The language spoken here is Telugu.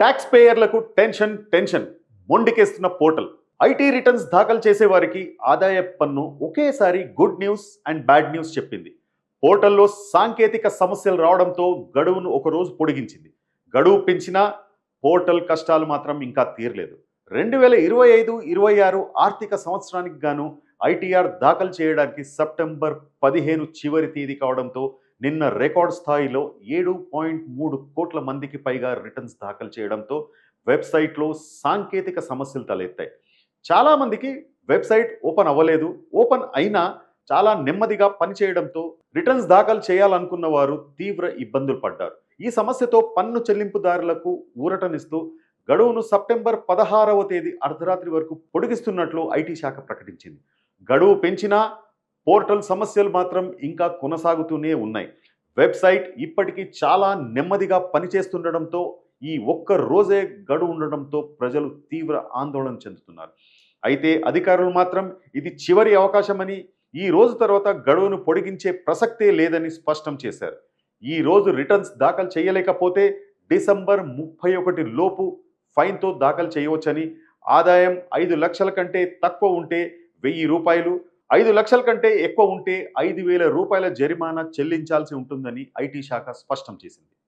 ట్యాక్స్ పేయర్లకు టెన్షన్ టెన్షన్ మొండికేస్తున్న పోర్టల్. ఐటీ రిటర్న్స్ దాఖలు చేసే వారికి ఆదాయ పన్ను ఒకేసారి good news and bad news చెప్పింది. పోర్టల్లో సాంకేతిక సమస్యలు రావడంతో గడువును ఒక రోజు పొడిగించింది. గడువు పెంచినా పోర్టల్ కష్టాలు మాత్రం ఇంకా తీరలేదు. రెండు వేల ఇరవై ఐదు ఇరవై ఆరు ఆర్థిక సంవత్సరానికి గాను ఐటీఆర్ దాఖలు చేయడానికి సెప్టెంబర్ పదిహేను చివరి తేదీ కావడంతో నిన్న రికార్డ్ స్థాయిలో ఏడు పాయింట్ మూడు కోట్ల మందికి పైగా రిటర్న్స్ దాఖలు చేయడంతో వెబ్సైట్లో సాంకేతిక సమస్యలు తలెత్తాయి. చాలామందికి వెబ్సైట్ ఓపెన్ అవ్వలేదు. ఓపెన్ అయినా చాలా నెమ్మదిగా పనిచేయడంతో రిటర్న్స్ దాఖలు చేయాలనుకున్న వారు తీవ్ర ఇబ్బందులు పడ్డారు. ఈ సమస్యతో పన్ను చెల్లింపుదారులకు ఊరటనిస్తూ గడువును సెప్టెంబర్ పదహారవ తేదీ అర్ధరాత్రి వరకు పొడిగిస్తున్నట్లు ఐటీ శాఖ ప్రకటించింది. గడువు పెంచినా పోర్టల్ సమస్యలు మాత్రం ఇంకా కొనసాగుతూనే ఉన్నాయి. వెబ్సైట్ ఇప్పటికీ చాలా నెమ్మదిగా పనిచేస్తుండడంతో ఈ ఒక్క రోజే గడువు ఉండడంతో ప్రజలు తీవ్ర ఆందోళన చెందుతున్నారు. అయితే అధికారులు మాత్రం ఇది చివరి అవకాశమని ఈ రోజు తర్వాత గడువును పొడిగించే ప్రసక్తే లేదని స్పష్టం చేశారు. ఈ రోజు రిటర్న్స్ దాఖలు చేయలేకపోతే డిసెంబర్ ముప్పై ఒకటి లోపు ఫైన్తో దాఖలు చేయవచ్చని ఆదాయం ఐదు లక్షల కంటే తక్కువ ఉంటే వెయ్యి రూపాయలు ఐదు లక్షల కంటే ఎక్కువ ఉంటే ఐదు వేల రూపాయల జరిమానా చెల్లించాల్సి ఉంటుందని ఐటీ శాఖ స్పష్టం చేసింది.